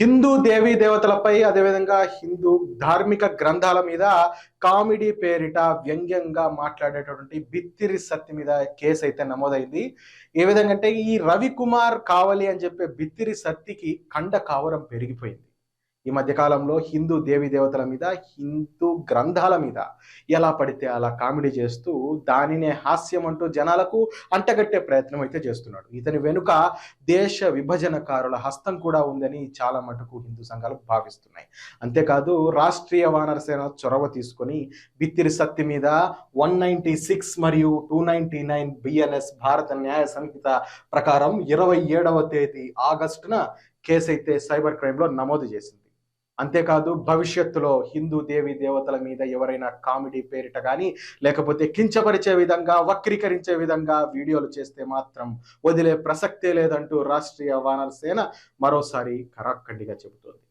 హిందూ దేవీ దేవతలపై అదేవిధంగా హిందూ ధార్మిక గ్రంథాల మీద కామెడీ పేరిట వ్యంగ్యంగా మాట్లాడేటటువంటి బిత్తిరి సత్తి మీద కేసు అయితే నమోదైంది. ఏ విధంగా అంటే ఈ రవికుమార్ కావాలి అని చెప్పే బిత్తిరి సత్తికి కండ కావరం పెరిగిపోయింది. ఈ మధ్యకాలంలో హిందూ దేవి దేవతల మీద హిందూ గ్రంథాల మీద ఎలా పడితే అలా కామెడీ చేస్తూ దానినే హాస్యం అంటూ జనాలకు అంటగట్టే ప్రయత్నం అయితే చేస్తున్నాడు. ఇతని వెనుక దేశ విభజనకారుల హస్తం కూడా ఉందని చాలా మటుకు హిందూ సంఘాలు భావిస్తున్నాయి. అంతేకాదు రాష్ట్రీయ వానరసేన చొరవ తీసుకొని బిత్తిరి సత్తి మీద వన్ నైన్టీ సిక్స్ మరియు two ninety nine BNS Bharat Nyaya Sanhita ప్రకారం ఇరవై ఏడవ తేదీ ఆగస్టున కేసు అయితే సైబర్ క్రైమ్లో నమోదు చేసింది. అంతేకాదు భవిష్యత్తులో హిందూ దేవి దేవతల మీద ఎవరైనా కామెడీ పేరిట కానీ లేకపోతే కించపరిచే విధంగా వక్రీకరించే విధంగా వీడియోలు చేస్తే మాత్రం వదిలే ప్రసక్తే లేదంటూ రాష్ట్రీయ వానర సేన మరోసారి కరాఖండిగా చెబుతోంది.